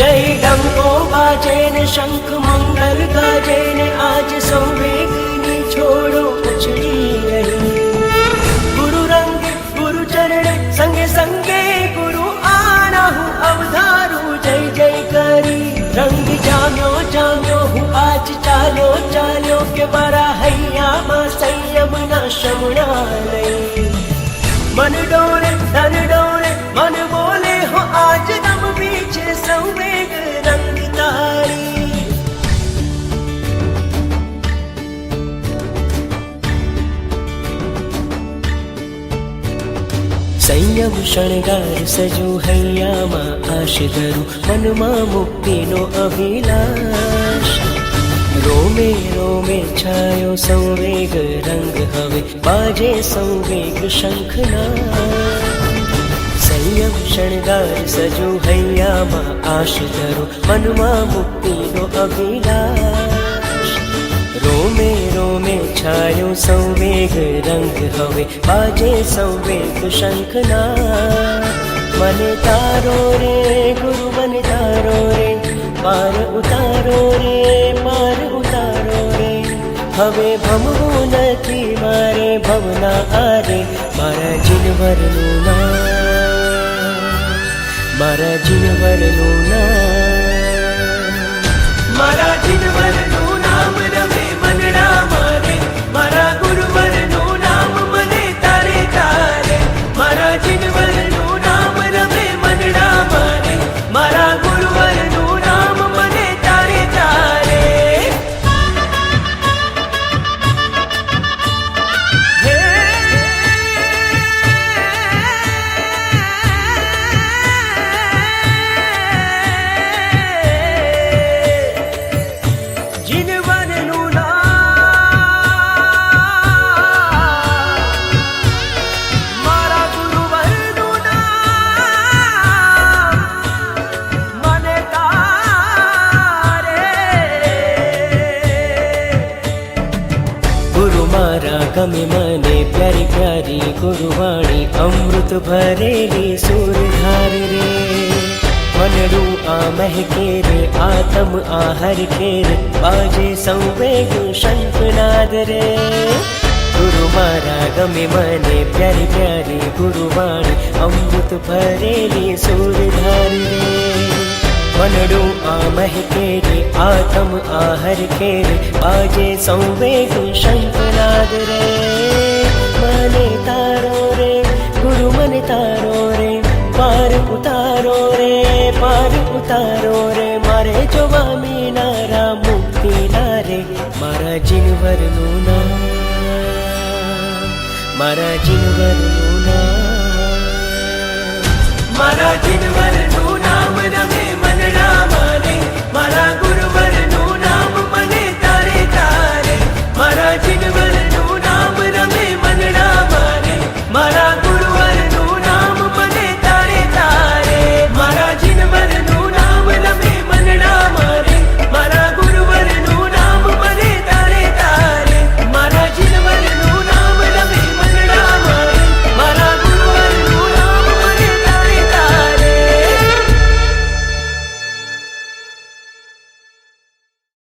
જય ડંકો બાજે ને શંખ મંગલ ગાજે ને આજ સૌવેગની છોડો ઉછળી રહી ગુરુ રંગ ગુરુ ચરણ સંગે સંગે ગુરુ આના હું અવધારું જય જય કરી રંગ જામ્યો જામ્યો હું આજ ચાલ્યો ચાલ્યો કે મારા હૈયામાં સંયમના શમણા લઈ મન ડોરે ધન ડોરે મન સંયમ શણગાર સજુ હૈયામાં આશ ધરું મનમાં મુક્તિનો અભિલાષ. રોમે રોમે છાયો સંવેગ રંગ હવે બાજે સંવેગ શંખના. સંયમ શણગાર સજુ હૈયામાં આશ ધરો મનમાં મુક્તિનો અભિલાષ. રોમે રોમે, છાયો સંવેગ રંગ હવે બાજે સંવેગ શંખના. મને તારો રે, ગુરુ, મને તારો રે, પાર ઉતારો રે, પાર ઉતારો રે. હવે ભમવું નથી મારે, ભવના આરે, મારા જીનવરનું ના મારા જીનવરનું નામ. મારા ગમે મને પ્યારી પ્યારી ગુરુવાણી અમૃત ભરેલી સુરધાર રે. મનડું આ મહેકે રે, આતમ આ હરકે રે, બાજે સંવેગ શંખનાદ રે. ગુરુ મારા ગમે મને પ્યારી પ્યારી ગુરુવાણી અમૃત ભરેલી સુરધાર રે. મનડું આ મહેકે રે આતમ આ હરકે રે બાજે સંવેગ શંખનાદ રે મને તારો રે ગુરુ મને તારો રે પાર ઉતારો રે પાર ઉતારો રે મારે જોવા મીનારા મુક્તિ ના રે મારા જીનવરનું નામ મારા જીનવરનું